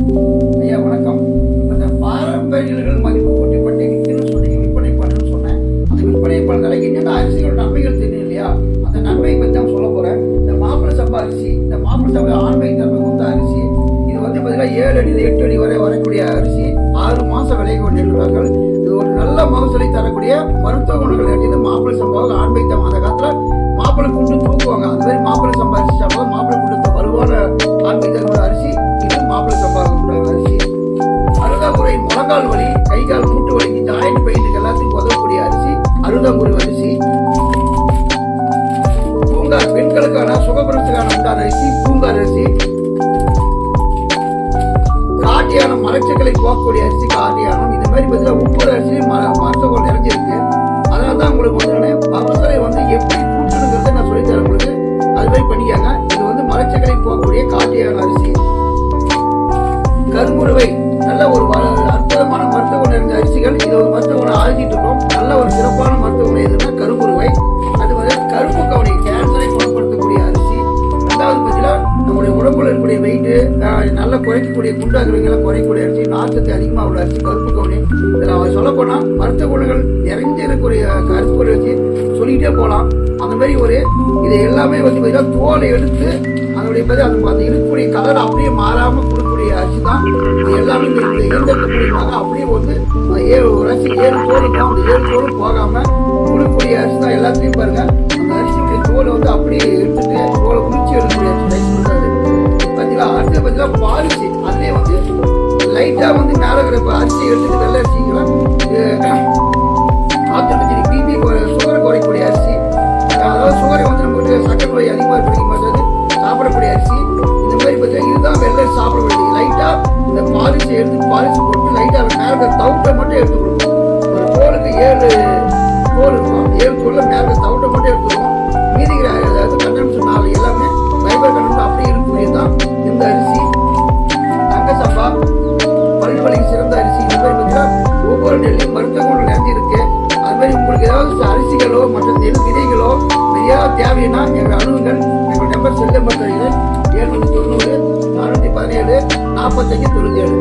ஐயா வணக்கம். இந்த பாரம்பரியர்கள் மதிப்பு போட்டி பண்ணி விற்கணும்னு சொன்னீங்க? விற்பனை பண்ணணும்னு சொன்னேன். அந்த விற்பனை பண்ணுறதுல என்னென்ன அரிசிகளோட நன்மைகள் தெரியும் இல்லையா? அந்த நன்மை பற்றி தான் சொல்ல போகிறேன் இந்த மாப்பிள சம்பா அரிசி இந்த மாப்பிள சப்பா ஆண்மை தன்மை கொண்ட அரிசி இது வந்து பார்த்தீங்கன்னா ஏழு அடி எட்டு அடி வரை வரக்கூடிய அரிசி ஆறு மாதம் விளைய கொண்டிருக்கிறார்கள். இது ஒரு நல்ல மகசூலை தரக்கூடிய மருத்துவ குணங்கள் இந்த மாப்பிள சப்பாவுக்கு ஆண்மை தம் அந்த காலத்தில் கை கால் மூட்டு வலிக்கு ஜாயிண்ட் பெயினுக்கு எல்லாத்துக்கும் உதவக்கூடிய அரிசி அருகாமுறை அரிசி பூங்கார் பெண்களுக்கான சுகப்பிரசத்துக்கான உண்டான அரிசி பூங்கார் அரிசி. காட்டியான மலச்சிக்கலை போகக்கூடிய அரிசி காட்டியானம். இந்த மாதிரி பார்த்தீங்கன்னா ஒவ்வொரு அரிசியும் ம மருத்துவம் நிறைஞ்சிருக்கு. அதனால தான் உங்களுக்கு வந்து நான் வந்து எப்படி கூட்டணுங்கிறத நான் சொல்லித்தரேன் உங்களுக்கு. அது மாதிரி பண்ணிக்காங்க. இது வந்து மலச்சிக்கலை போகக்கூடிய காட்டியான அரிசி. கருங்குருவை நல்ல ஒரு ஒரு மருத்துவ ஆகிட்டு இருக்கோம். நல்ல ஒரு சிறப்பான மருத்துவமனை எதுனா கருங்குருவை. அது வந்து கருப்பு கவனி கேன்சரை குணப்படுத்தக்கூடிய அரிசி. ரெண்டாவது பார்த்தீங்கன்னா நம்முடைய உடம்புல இருக்கக்கூடிய வெயிட்டு நல்ல குறைக்கக்கூடிய குண்டாகிறவங்களை குறைக்கக்கூடிய அரிசி நார்ச்சத்து அதிகமாக உள்ள அரிசி கருப்பு கவனி. இதில் அவர் சொல்லப்போனால் மருத்துவ குணங்கள் நிறைஞ்சு இருக்கக்கூடிய கருப்பு கவனி வச்சு சொல்லிக்கிட்டே போகலாம். அந்த மாதிரி ஒரு இது எல்லாமே வந்து பார்த்தீங்கன்னா தோலை எடுத்து அதனுடைய பதில் அது அந்த இருக்கக்கூடிய கலர் அப்படியே மாறாமல் கொடுக்கக்கூடிய அரிசி தான் இந்த அப்படியே வந்து ஏழு ஒரு அரிசி ஏழு தோல் அந்த ஏழு தோல் போகாம கொடுக்கக்கூடிய அரிசி தான் எல்லாத்தையும் பாருங்க அந்த அரிசியுடைய வந்து அப்படியே எடுத்துட்டு தோலை குளிச்சு எடுக்கக்கூடிய அரிசி பார்த்தீங்களா பார்த்தீங்கன்னா அதுலேயே வந்து லைட்டாக வந்து மேலே இருக்கிற அரிசி எடுத்துட்டு வெள்ளை அரிசிக்கலாம் ஆத்திரப்பச்சடி பிபி சுகர் குறைக்கக்கூடிய அரிசி அதாவது சுகரை வந்து நமக்கு சக்கரை நோய் அதிகமாக இருக்கிறவங்க வந்து சாப்பிடக்கூடிய அரிசி இந்த மாதிரி பார்த்தா இதுதான் வெள்ளை சாப்பிட பாலிசி எடுத்து பாலிசி போட்டு லைட்டாக மேலே தவிட்டை மட்டும் எடுத்து கொடுக்கும் ஒரு தோலுக்கு ஏழு தோல் இருக்கும். ஏழு தோலில் மேலே தவிட்டை மட்டும் எடுத்துருவோம் மீதிக்கிற அதாவது கண்டென்ஸ் நாள் எல்லாமே ஃபைபர் கண்டென்ஸ் அப்படியே இருக்கக்கூடியது தான் இந்த அரிசி தங்க சம்பா பல்லு சிறந்த அரிசி இந்த மாதிரி பார்த்தீங்கன்னா ஒவ்வொரு நெல்லையும் மருத்துவ குணம் இருக்கு. அது மாதிரி உங்களுக்கு ஏதாவது அரிசிகளோ மற்ற நெல் விதைகளோ நிறையா தேவைன்னா எங்கள் அணுகுங்கள். எங்கள் நம்பர் செல் நம்பர் தருகிறேன் ஏழ்நூற்றி தொண்ணூறு நானூற்றி பதினேழு நாற்பத்தஞ்சு தொண்ணூற்றி ஏழு.